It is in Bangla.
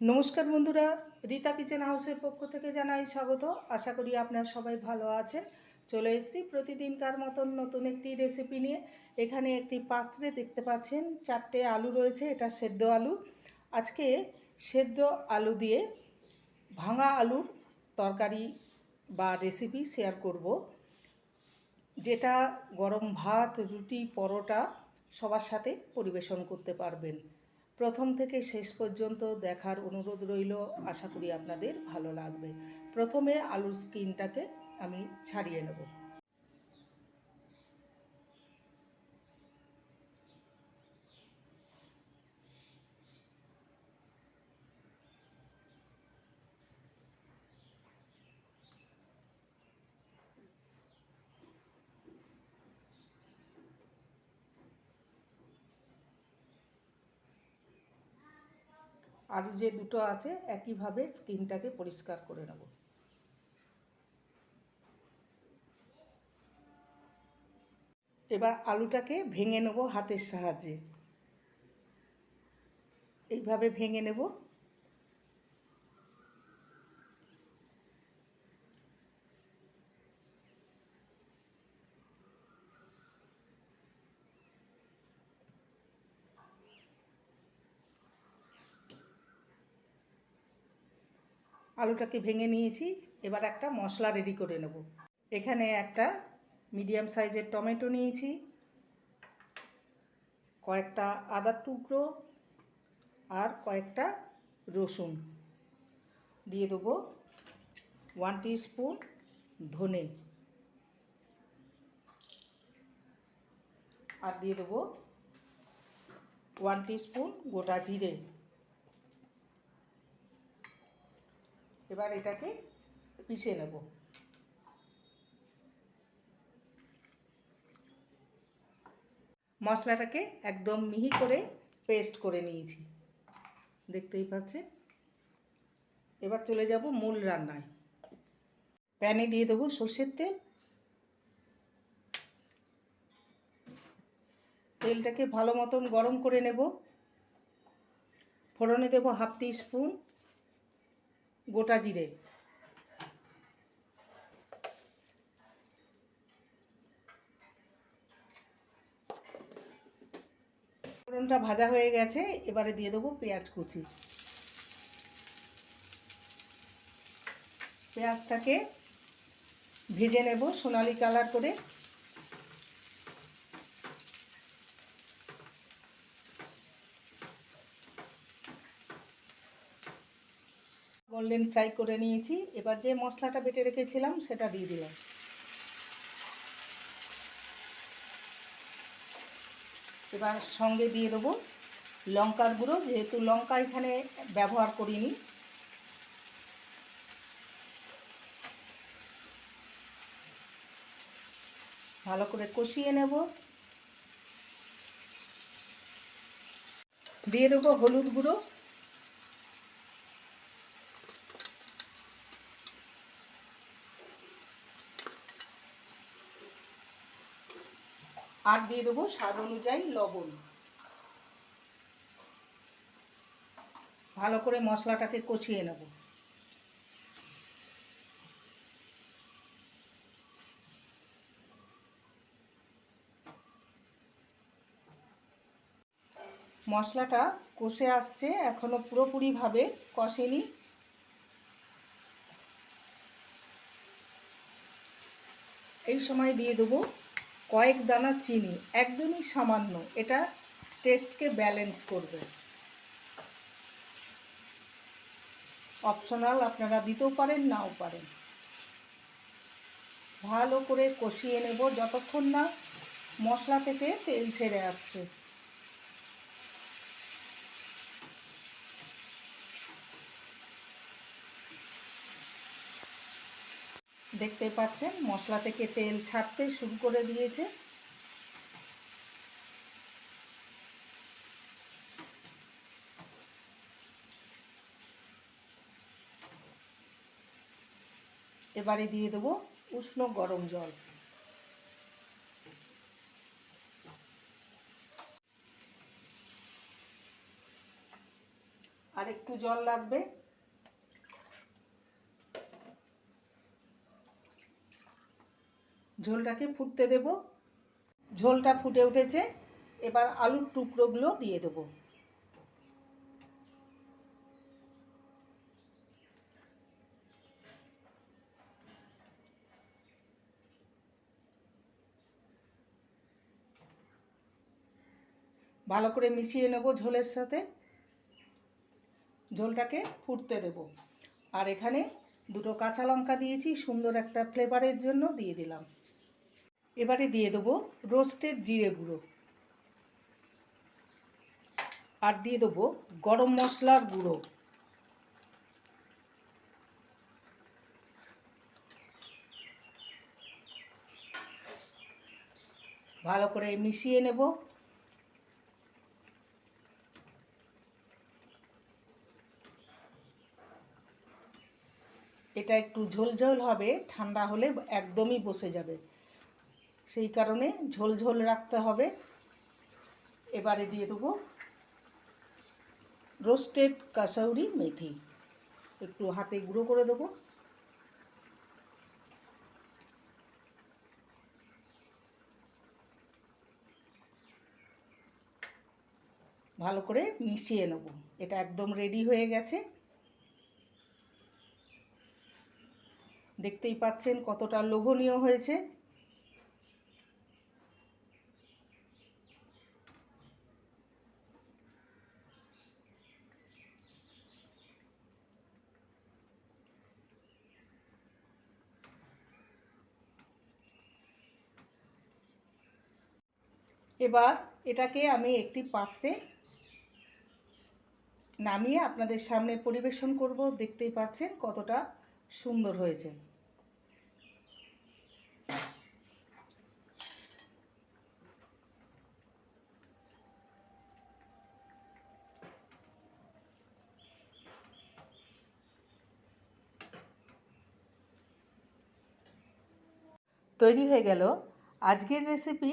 নমস্কার বন্ধুরা, রীতা কিচেন হাউসের পক্ষ থেকে জানাই স্বাগত। আশা করি আপনারা সবাই ভালো আছেন। চলে এসেছি প্রতিদিনকার মতন নতুন একটি রেসিপি নিয়ে। এখানে একটি পাত্রে দেখতে পাচ্ছেন, চারটে আলু রয়েছে, এটা সেদ্ধ আলু। আজকে সেদ্ধ আলু দিয়ে ভাঙা আলুর তরকারি বা রেসিপি শেয়ার করব। যেটা গরম ভাত, রুটি, পরোটা সবার সাথে পরিবেশন করতে পারবেন। প্রথম থেকে শেষ পর্যন্ত দেখার অনুরোধ রইল। আশা করি আপনাদের ভালো লাগবে। প্রথমে আলুর স্কিনটাকে আমি ছাড়িয়ে নেব। আর যে দুটো আছে, একইভাবে স্কিনটাকে পরিষ্কার করে নেব। এবার আলুটাকে ভেঙে নেব হাতের সাহায্যে। এইভাবে ভেঙে নেব। আলুটাকে ভেঙে নিয়েছি, এবার একটা মশলা রেডি করে নেব। এখানে একটা মিডিয়াম সাইজের টমেটো নিয়েছি, কয়েকটা আদার টুকরো আর কয়েকটা রসুন। দিয়ে দেবো ওয়ান স্পুন ধনে। আর দিয়ে দেবো ওয়ান স্পুন গোটা জিরে। এবার এটাকে পিষে নেব। মশলাটাকে একদম মিহি করে পেস্ট করে নিয়েছি। দেখতেই পাচ্ছে এবার চলে যাব মূল রান্নায়। প্যানে দিয়ে দেবো সর্ষের তেল। তেলটাকে ভালো মতন গরম করে নেব। ফোড়নে দেবো হাফ টি স্পুন। গোটা জিরে। ফোড়নটা ভাজা হয়ে গেছে, এবারে দিয়ে দেবো পেঁয়াজ কুচি। পেঁয়াজটাকে ভেজে নেব সোনালি কালার করে। গোল্ডেন ফ্রাই করে নিয়েছি। এবার যে মশলাটা বেটে রেখেছিলাম, সেটা দিয়ে দিলাম। এবার সঙ্গে দিয়ে দেবো লঙ্কার গুঁড়ো, যেহেতু লঙ্কা এখানে ব্যবহার করিনি। ভালো করে কষিয়ে নেব। দিয়ে দেবো হলুদ গুঁড়ো। আর দিয়ে দেবো স্বাদ অনুযায়ী লবণ। ভালো করে মশলাটাকে কষিয়ে নেব। মশলাটা কষে আসছে, এখনও পুরোপুরিভাবে কষেনি। এই সময় দিয়ে দেবো কয়েক দানা চিনি, একদমই সামান্য, এটা টেস্টকে ব্যালেন্স করবে। অপশনাল আপনারা দিতেও পারেন, নাও পারেন। ভালো করে কষিয়ে নেব, যতক্ষণ না মশলা থেকে তেল ছেড়ে আসছে। দেখতে পাচ্ছেন, মশলা থেকে তেল ছাড়তে শুরু করে দিয়েছে। এবারে দিয়ে দেবো উষ্ণ গরম জল। আর একটু জল লাগবে। ঝোলটাকে ফুটতে দেব। ঝোলটা ফুটে উঠেছে। এবার আলুর টুকরোগুলো দিয়ে দেবো। ভালো করে মিশিয়ে নেব ঝোলের সাথে। ঝোলটাকে ফুটতে দেব। আর এখানে দুটো কাঁচা লঙ্কা দিয়েছি, সুন্দর একটা ফ্লেভারের জন্য দিয়ে দিলাম। এবারে দিয়ে দেবো রোস্টেড জিরে গুঁড়ো। আর দিয়ে দেবো গরম মশলার গুঁড়ো। ভালো করে মিশিয়ে নেব। এটা একটু ঝোল ঝোল হবে, ঠান্ডা হলে একদমই বসে যাবে। সেই কারণে ঝোল ঝোল রাখতে হবে। এবারে দিয়ে দেবো রোস্টেড কাসাউরি মেথি। একটু হাতে গুঁড়ো করে দেবো। ভালো করে মিশিয়ে নেব। এটা একদম রেডি হয়ে গেছে। দেখতেই পাচ্ছেন কতটা লোভনীয় হয়েছে। এবার এটাকে আমি একটি পাত্রে নামিয়ে আপনাদের সামনে পরিবেশন করব। দেখতেই পাচ্ছেন কতটা সুন্দর হয়েছে। তৈরি হয়ে গেল। আজকের রেসিপি